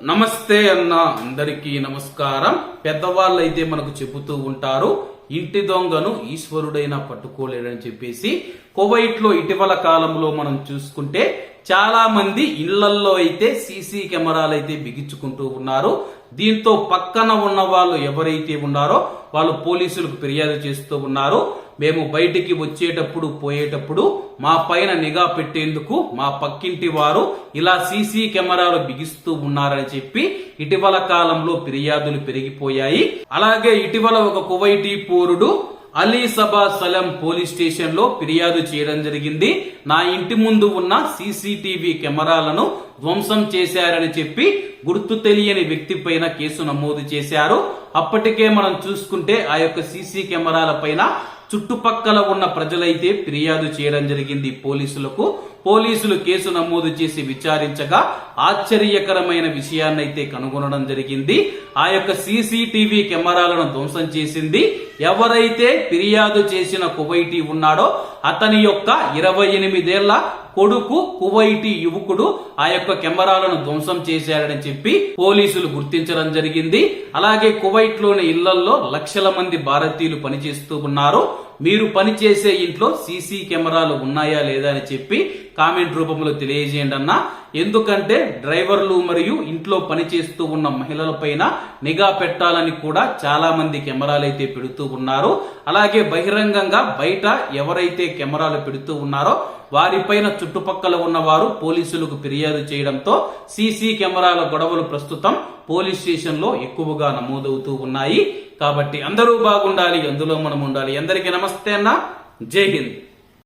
నమస్తే అన్న అందరికీ నమస్కారం. పెద్దవాళ్ళు అయితే మనకు చెబుతూ ఉంటారు ఇంటి దొంగను ఈశ్వరుడైనా పట్టుకోలేడని చెప్పేసి కోవైట్లో ఇటీవల కాలంలో మనం చూసుకుంటే చాలా మంది ఇళ్ళల్లో అయితే సీసీ కెమెరాలు అయితే బిగించుకుంటూ ఉన్నారు. దీంతో పక్కన ఉన్న వాళ్ళు ఎవరైతే ఉన్నారో వాళ్ళు పోలీసులకు ఫిర్యాదు చేస్తూ ఉన్నారు. మేము బయటికి వచ్చేటప్పుడు పోయేటప్పుడు మా పైన నిఘా పెట్టేందుకు మా పక్కింటి వారు ఇలా సీసీ కెమెరాలు బిగిస్తూ ఉన్నారని చెప్పి ఇటీవల కాలంలో ఫిర్యాదులు పెరిగిపోయాయి. అలాగే ఇటీవల ఒక కువైటీ పౌరుడు అలీ సబా సలం పోలీస్ స్టేషన్లో ఫిర్యాదు చేయడం జరిగింది. నా ఇంటి ముందు ఉన్న సీసీటీవీ కెమెరాలను ధ్వంసం చేశారని చెప్పి గుర్తు తెలియని వ్యక్తి పైన కేసు నమోదు చేశారు. అప్పటికే మనం చూసుకుంటే ఆ యొక్క సీసీ కెమెరాల పైన చుట్టుపక్కల ఉన్న ప్రజలైతే ఫిర్యాదు చేయడం జరిగింది పోలీసులకు. పోలీసులు కేసు నమోదు చేసి విచారించగా ఆశ్చర్యకరమైన విషయాన్నైతే కనుగొనడం జరిగింది. ఆ యొక్క సీసీటీవీ కెమెరాలను ధ్వంసం చేసింది. ఎవరైతే ఫిర్యాదు చేసిన కువైటీ ఉన్నాడో అతని యొక్క ఇరవై ఎనిమిదేళ్ళ కొడుకు కువైటీ యువకుడు ఆ యొక్క కెమెరాలను ధ్వంసం చేశారని చెప్పి పోలీసులు గుర్తించడం జరిగింది. అలాగే కువైట్లోని ఇళ్ళలో లక్షల మంది భారతీయులు పనిచేస్తూ ఉన్నారు. మీరు పనిచేసే ఇంట్లో సీసీ కెమెరాలు ఉన్నాయా లేదా అని చెప్పి కామెంట్ రూపంలో తెలియజేయండి అన్న. ఎందుకంటే డ్రైవర్లు మరియు ఇంట్లో పనిచేస్తూ ఉన్న మహిళల పైన నిఘా పెట్టాలని కూడా చాలా మంది కెమెరాలు అయితే పెడుతూ ఉన్నారు. అలాగే బహిరంగంగా బయట ఎవరైతే కెమెరాలు పెడుతూ ఉన్నారో వారిపైన చుట్టుపక్కల ఉన్నవారు పోలీసులకు ఫిర్యాదు చేయడంతో సీసీ కెమెరాల గొడవలు ప్రస్తుతం పోలీస్ స్టేషన్లో ఎక్కువగా నమోదవుతూ ఉన్నాయి. కాబట్టి అందరూ బాగుండాలి అందులో మనం ఉండాలి. అందరికీ నమస్తే అన్న. జై హింద్.